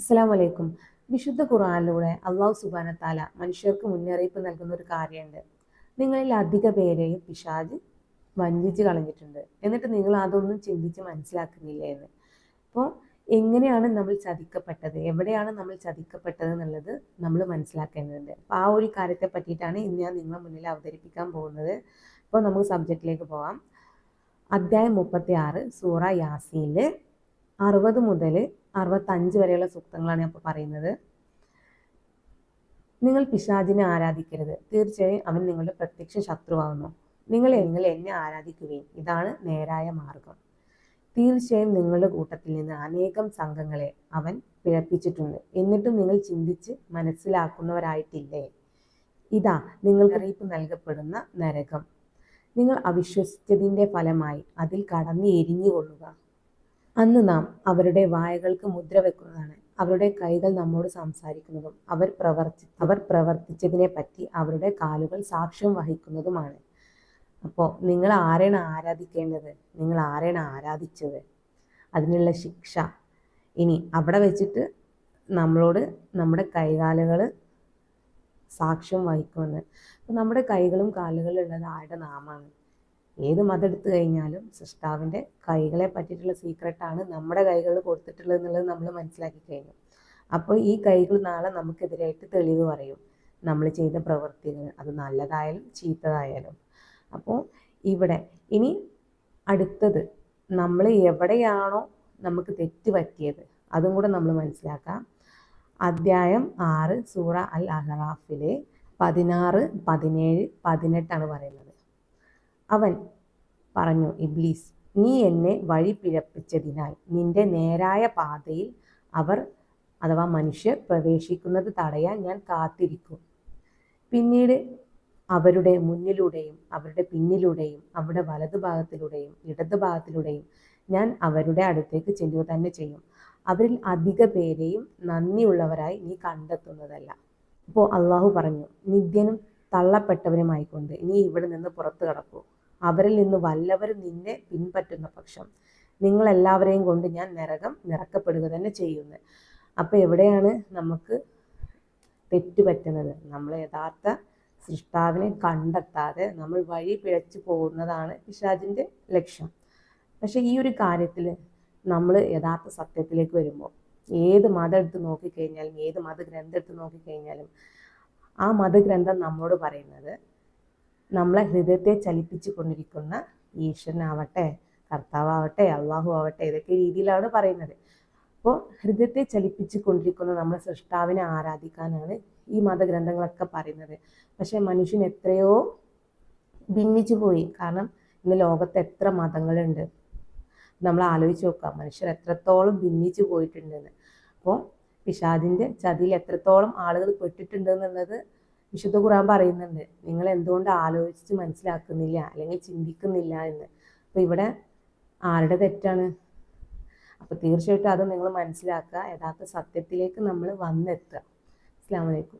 അസ്സാം വലൈക്കും വിശുദ്ധ ഖുർആാനിലൂടെ അള്ളാഹു സുബാനത്താല മനുഷ്യർക്ക് മുന്നറിയിപ്പ് നൽകുന്ന ഒരു കാര്യമുണ്ട്. നിങ്ങളിൽ അധിക പേരെയും പിശാജ് വഞ്ചിച്ച് കളഞ്ഞിട്ടുണ്ട്. എന്നിട്ട് നിങ്ങൾ അതൊന്നും ചിന്തിച്ച് മനസ്സിലാക്കുന്നില്ല എന്ന്. അപ്പോൾ എങ്ങനെയാണ് നമ്മൾ ചതിക്കപ്പെട്ടത്? എവിടെയാണ് നമ്മൾ ചതിക്കപ്പെട്ടത് എന്നുള്ളത് നമ്മൾ മനസ്സിലാക്കേണ്ടതുണ്ട്. അപ്പോൾ ആ ഒരു കാര്യത്തെ പറ്റിയിട്ടാണ് ഇന്ന് ഞാൻ നിങ്ങളെ മുന്നിൽ അവതരിപ്പിക്കാൻ പോകുന്നത്. അപ്പോൾ നമുക്ക് സബ്ജക്റ്റിലേക്ക് പോകാം അധ്യായം മുപ്പത്തി ആറ് സൂറ യാസിയിൽ അറുപത് മുതൽ അറുപത്തഞ്ച് വരെയുള്ള സൂക്തങ്ങളാണ് ഞാൻ ഇപ്പോൾ പറയുന്നത്. നിങ്ങൾ പിശാചിനെ ആരാധിക്കരുത്. തീർച്ചയായും അവൻ നിങ്ങളുടെ പ്രത്യക്ഷ ശത്രുവാകുന്നു. നിങ്ങൾ നിങ്ങൾ എന്നെ ആരാധിക്കുകയും ഇതാണ് നേരായ മാർഗം. തീർച്ചയായും നിങ്ങളുടെ കൂട്ടത്തിൽ നിന്ന് അനേകം സംഘങ്ങളെ അവൻ പിഴപ്പിച്ചിട്ടുണ്ട്. എന്നിട്ടും നിങ്ങൾ ചിന്തിച്ച് മനസ്സിലാക്കുന്നവരായിട്ടില്ലേ? ഇതാ നിങ്ങൾ അറിയിപ്പ് നൽകപ്പെടുന്ന നരകം. നിങ്ങൾ അവിശ്വസിച്ചതിന്റെ ഫലമായി അതിൽ കടന്നു എരിഞ്ഞുകൊള്ളുക. അന്ന് നാം അവരുടെ വായകൾക്ക് മുദ്ര വെക്കുന്നതാണ്. അവരുടെ കൈകൾ നമ്മോട് സംസാരിക്കുന്നതും അവർ പ്രവർത്തി അവർ പ്രവർത്തിച്ചതിനെ പറ്റി അവരുടെ കാലുകൾ സാക്ഷ്യം വഹിക്കുന്നതുമാണ്. അപ്പോൾ നിങ്ങൾ ആരെയാണ് ആരാധിക്കേണ്ടത്? നിങ്ങൾ ആരെയാണ് ആരാധിച്ചത്? അതിനുള്ള ശിക്ഷ ഇനി അവിടെ വെച്ചിട്ട് നമ്മളോട് നമ്മുടെ കൈകാലുകൾ സാക്ഷ്യം വഹിക്കുമെന്ന്. നമ്മുടെ കൈകളും കാലുകളും ഉള്ളത് ആരുടെ നാമാണ്? ഏത് മതം എടുത്തു കഴിഞ്ഞാലും സൃഷ്ടാവിന്റെ കൈകളെ പറ്റിയിട്ടുള്ള സീക്രട്ടാണ് നമ്മുടെ കൈകളിൽ കൊടുത്തിട്ടുള്ളത് എന്നുള്ളത് നമ്മൾ മനസ്സിലാക്കി കഴിഞ്ഞു. അപ്പോൾ ഈ കൈകൾ നാളെ നമുക്കെതിരായിട്ട് തെളിവ് പറയും. നമ്മൾ ചെയ്ത പ്രവൃത്തികൾ അത് നല്ലതായാലും ചീത്തതായാലും. അപ്പോൾ ഇവിടെ ഇനി അടുത്തത് നമ്മൾ എവിടെയാണോ നമുക്ക് തെറ്റ് പറ്റിയത് അതും കൂടെ നമ്മൾ മനസ്സിലാക്കാം. അദ്ധ്യായം ആറ് സൂറ അൽ അഹ്റാഫിലെ പതിനാറ് പതിനേഴ് പതിനെട്ടാണ് പറയുന്നത്. അവൻ പറഞ്ഞു ഇബ്ലീസ് നീ എന്നെ വഴി പിഴപ്പിച്ചതിനാൽ നിന്റെ നേരായ പാതയിൽ അവർ അഥവാ മനുഷ്യർ പ്രവേശിക്കുന്നത് തടയാൻ ഞാൻ കാത്തിരിക്കും. പിന്നീട് അവരുടെ മുന്നിലൂടെയും അവരുടെ പിന്നിലൂടെയും അവരുടെ വലതുഭാഗത്തിലൂടെയും ഇടതുഭാഗത്തിലൂടെയും ഞാൻ അവരുടെ അടുത്തേക്ക് ചെല്ലുക തന്നെ ചെയ്യും. അവരിൽ അധിക പേരെയും നന്ദിയുള്ളവരായി നീ കണ്ടെത്തുന്നതല്ല. അപ്പോൾ അള്ളാഹു പറഞ്ഞു നിത്യനും തള്ളപ്പെട്ടവനുമായിക്കൊണ്ട് നീ ഇവിടെ നിന്ന് പുറത്തു കടക്കൂ. അവരിൽ നിന്ന് വല്ലവരും നിന്നെ പിൻപറ്റുന്ന പക്ഷം നിങ്ങളെല്ലാവരെയും കൊണ്ട് ഞാൻ നരകം നിറക്കപ്പെടുക തന്നെ ചെയ്യുന്നത് അപ്പോൾ എവിടെയാണ് നമുക്ക് തെറ്റുപറ്റുന്നത് നമ്മൾ യഥാർത്ഥ സൃഷ്ടാവിനെ കണ്ടെത്താതെ നമ്മൾ വഴി പിഴച്ചു പോകുന്നതാണ് പിശാജിന്റെ ലക്ഷ്യം. പക്ഷേ ഈ ഒരു കാര്യത്തിൽ നമ്മൾ യഥാർത്ഥ സത്യത്തിലേക്ക് വരുമ്പോൾ ഏത് മതം എടുത്ത് നോക്കിക്കഴിഞ്ഞാലും ഏത് മതഗ്രന്ഥം എടുത്ത് നോക്കിക്കഴിഞ്ഞാലും ആ മതഗ്രന്ഥം നമ്മോട് പറയുന്നത് നമ്മളെ ഹൃദയത്തെ ചലിപ്പിച്ചു കൊണ്ടിരിക്കുന്ന ഈശ്വരനാവട്ടെ കർത്താവട്ടെ അള്ളാഹു ആവട്ടെ ഇതൊക്കെ രീതിയിലാണ് പറയുന്നത്. അപ്പോൾ ഹൃദയത്തെ ചലിപ്പിച്ചു കൊണ്ടിരിക്കുന്ന നമ്മളെ സൃഷ്ടാവിനെ ആരാധിക്കാനാണ് ഈ മതഗ്രന്ഥങ്ങളൊക്കെ പറയുന്നത്. പക്ഷേ മനുഷ്യൻ എത്രയോ ഭിന്നിച്ചു പോയി. കാരണം ഇന്ന് ലോകത്ത് എത്ര മതങ്ങളുണ്ട്? നമ്മൾ ആലോചിച്ച് നോക്കാം മനുഷ്യർ എത്രത്തോളം ഭിന്നിച്ചു പോയിട്ടുണ്ടെന്ന്. അപ്പോൾ പിഷാദിന്റെ ചതിയിൽ എത്രത്തോളം ആളുകൾ പെട്ടിട്ടുണ്ട് എന്നുള്ളത് വിശുദ്ധ ഖുറാൻ പറയുന്നുണ്ട് നിങ്ങൾ എന്തുകൊണ്ട് ആലോചിച്ച് മനസ്സിലാക്കുന്നില്ല അല്ലെങ്കിൽ ചിന്തിക്കുന്നില്ല എന്ന്? അപ്പോൾ ഇവിടെ ആരുടെ തെറ്റാണ്? അപ്പോൾ തീർച്ചയായിട്ടും അത് നിങ്ങൾ മനസ്സിലാക്കുക യഥാർത്ഥ സത്യത്തിലേക്ക് നമ്മൾ വന്നെത്തുക. അസ്സാം വലൈക്കും